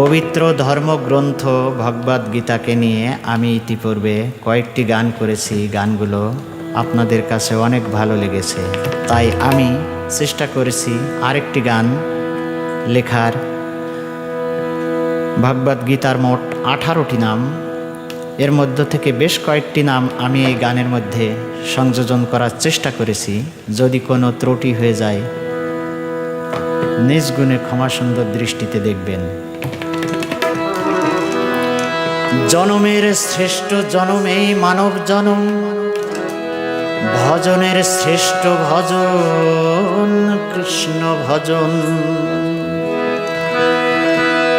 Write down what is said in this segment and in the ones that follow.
পবিত্র ধর্মগ্রন্থ ভগবদ গীতাকে নিয়ে আমি ইতিপূর্বে কয়েকটি গান করেছি। গানগুলো আপনাদের কাছে অনেক ভালো লেগেছে। তাই আমি চেষ্টা করেছি আরেকটি গান লেখার। ভগবদ গীতার মোট আঠারোটি নাম। এর মধ্য থেকে বেশ কয়েকটি নাম আমি এই গানের মধ্যে সংযোজন করার চেষ্টা করেছি। যদি কোনো ত্রুটি হয়ে যায়, নিজ গুণে ক্ষমা সুন্দর দৃষ্টিতে দেখবেন। জনমের শ্রেষ্ঠ জনমেই মানব জনম। ভজনের শ্রেষ্ঠ ভজন, কৃষ্ণ ভজন।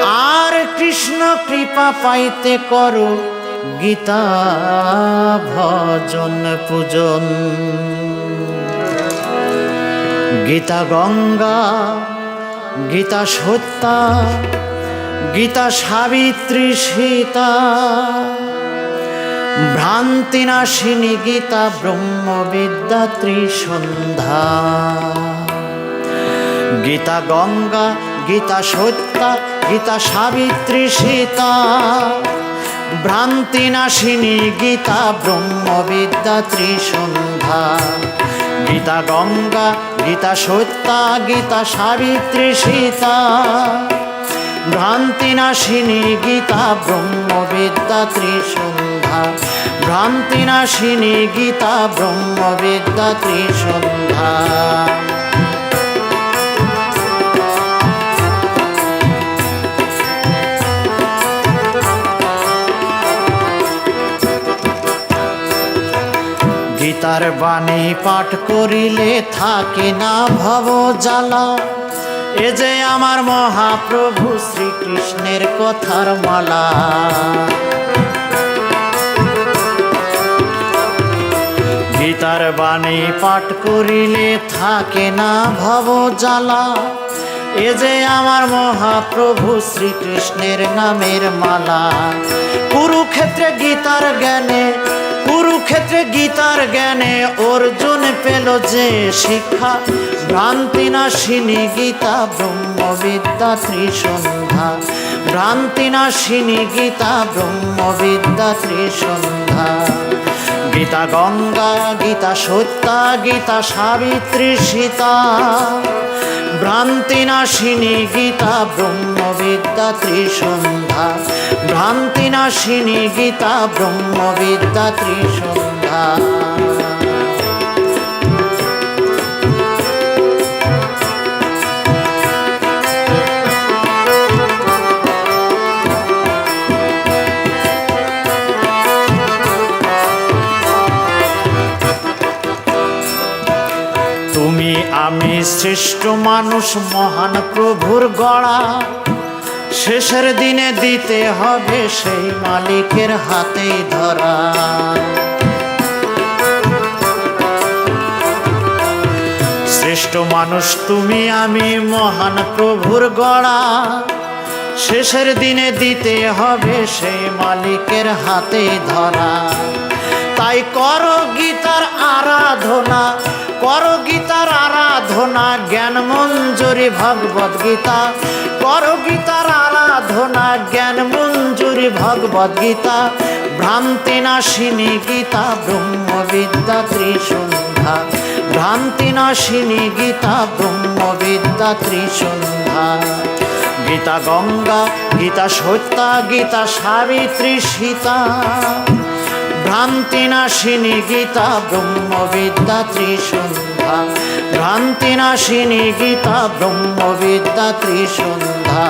আর কৃষ্ণ কৃপা পাইতে করো গীতা ভজন পূজন। গীতা গঙ্গা, গীতা সত্যা গীতা সাবিত্রী সীতা, ভ্রান্তিনাশিনী গীতা ব্রহ্মবিদ্যা ত্রিসন্ধ্যা গীতা গঙ্গা, গীতা সত্যা, গীতা সাবিত্রী সীতা, ভ্রান্তিনাশিনী গীতা ব্রহ্মবিদ্যা ত্রিসন্ধ্যা গীতা গঙ্গা, গীতা সত্যা, গীতা সাবিত্রী সীতা ভ্রান্তিনাশিনী গীতা, ব্রহ্মবিদ্যা ত্রিসন্ধ্যা। ভ্রান্তিনাশিনী গীতা, ব্রহ্মবিদ্যা ত্রিসন্ধ্যা। গীতার বাণী পাঠ করিলে থাকে না ভব জ্বালা। এ যে আমার মহাপ্রভু শ্রীকৃষ্ণের কথার মালা। গীতার বাণী পাঠ করিলে থাকে না ভব জ্বালা। এ যে আমার মহাপ্রভু শ্রীকৃষ্ণের নামের মালা। কুরুক্ষেত্রে গীতার জ্ঞানে, কুরুক্ষেত্রে গীতার জ্ঞানে অর্জুন পেল যে শিক্ষা। ভ্রান্তিনাশিনী গীতা, ব্রহ্মবিদ্যা ত্রিসন্ধ্যা। ভ্রান্তিনাশিনী গীতা, ব্রহ্মবিদ্যা ত্রিসন্ধ্যা। গীতা গঙ্গা, গীতা সত্যা গীতা সাবিত্রী সীতা। ভ্রান্তিনাশিনী গীতা, ব্রহ্মবিদ্যা ত্রিসন্ধ্যা। ভ্রান্তিনাশিনী গীতা, ব্রহ্মবিদ্যা ত্রিসন্ধ্যা। আমি শ্রেষ্ঠ মানুষ, মহান প্রভুর গড়া। শেষের দিনে দিতে হবে সেই মালিকের হাতেই ধরা। শ্রেষ্ঠ মানুষ, তুমি আমি, মহান প্রভুর গড়া। শেষের দিনে দিতে হবে সেই মালিকের হাতে ধরা। তাই কর গীতার আরাধনা, কর গীতার আরাধনা, জ্ঞান মঞ্জুরি ভগবদ গীতা। কর গীতার আরাধনা, জ্ঞান মঞ্জুরি ভগবদ গীতা। ভ্রান্তি নাশিনী গীতা, ব্রহ্মবিদ্যা ত্রিসন্ধ্যা। ভ্রান্তি নাশিনী গীতা, ব্রহ্মবিদ্যা ত্রিসন্ধ্যা। গীতা গঙ্গা, গীতা সত্যা গীতা সাবিত্রী সীতা। ভ্রান্তিনাশিনী গীতা, ব্রহ্মবিদ্যা ত্রিসন্ধ্যা। ভ্রান্তিনাশিনী গীতা ব্রহ্মবিদ্যা ত্রিসন্ধ্যা।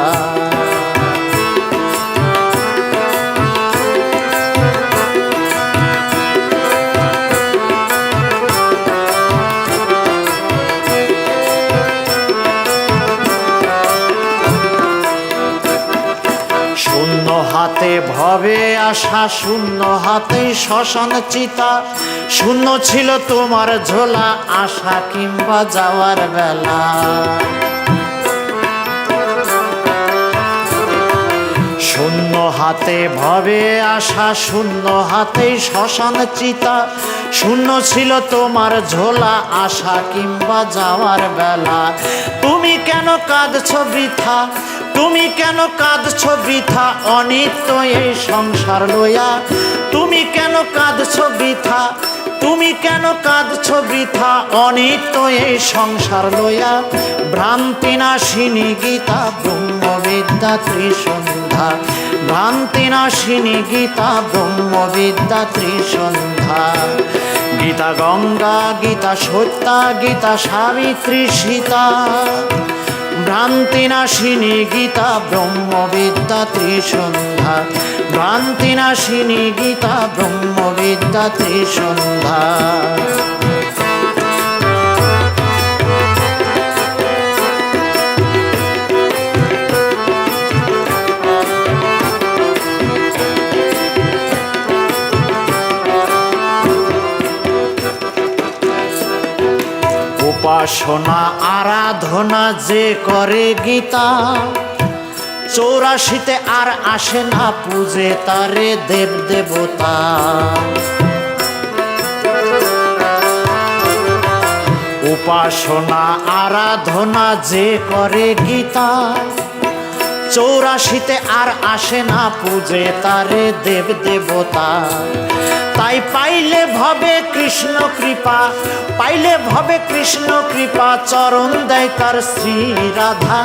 হাতে ভবে আসা শূন্য হাতে শ্মশান চিতা। শূন্য ছিল তোমার ঝোলা, আশা কিংবা যাওয়ার বেলা। শূন্য হাতে ভবে আশা, শূন্য হাতে শ্মশান চিতা। শূন্য ছিল তোমার ঝোলা, আশা কিংবা যাওয়ার বেলা। তুমি কেন কাঁদছ বৃথা? তুমি কেন কাঁদছ বৃথা? অনিত্য এই সংসার লইয়া। তুমি কেন কাঁদছ বৃথা? তুমি কেন কাঁদছ বৃথা? অনিত্য এই সংসার লইয়া। ভ্রান্তি নাশিনী গীতা, ব্রহ্মবিদ্যা ত্রিসন্ধ্যা। ভ্রান্তি নাশিনী গীতা, ব্রহ্মবিদ্যা ত্রিসন্ধ্যা। গীতা গঙ্গা, গীতা সত্যা গীতা সাবিত্রী সীতা। ভ্রান্তি নাশিনী গীতা ব্রহ্মবিদ্যা ত্রিসন্ধ্যা। ভ্রান্তি নাশিনী গীতা ব্রহ্মবিদ্যা ত্রিসন্ধ্যা। উপাসনা আরাধনা যে করে গীতা, চৌরাশিতে আর আসে না পূজে তারে দেব দেবতা। উপাসনা, আরাধনা যে করে গীতা চৌরাশিতে আর আসে না পূজে, তারে দেব দেবতা। তাই পাইলে ভবে কৃষ্ণ কৃপা, পাইলে ভবে কৃষ্ণ কৃপা, চরণ দেয় তার শ্রী রাধা।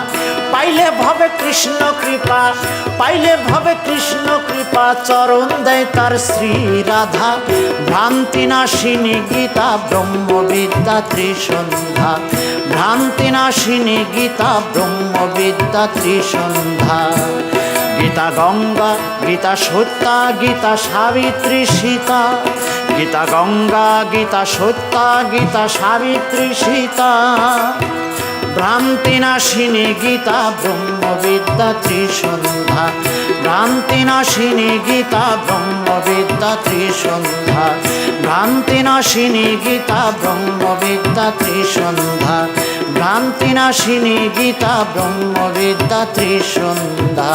পাইলে ভবে কৃষ্ণ কৃপা, পাইলে ভবে কৃষ্ণ কৃপা, চরণ দেয় তার শ্রী রাধা। ভ্রান্তি নাশিনী গীতা, ব্রহ্মবিদ্যা ত্রিসন্ধ্যা। ভ্রান্তি নাশিনী গীতা ব্রহ্মবিদ্যা ত্রিসন্ধ্যা। গীতা গঙ্গা, গীতা সত্যা গীতা সাবিত্রী সীতা। গীতা গঙ্গা, গীতা সত্যা গীতা সাবিত্রী সীতা। ভ্রান্তি নাশিনী গীতা ব্রহ্মবিদ্যা ত্রিসন্ধ্যা। ভ্রান্তি নাশিনী গীতা ব্রহ্মবিদ্যা ত্রিসন্ধ্যা। ভ্রান্তি নাশিনী গীতা ব্রহ্মবিদ্যা ত্রিসন্ধ্যা। ভ্রান্তি নাশিনী গীতা ব্রহ্মবিদ্যা ত্রিসন্ধ্যা।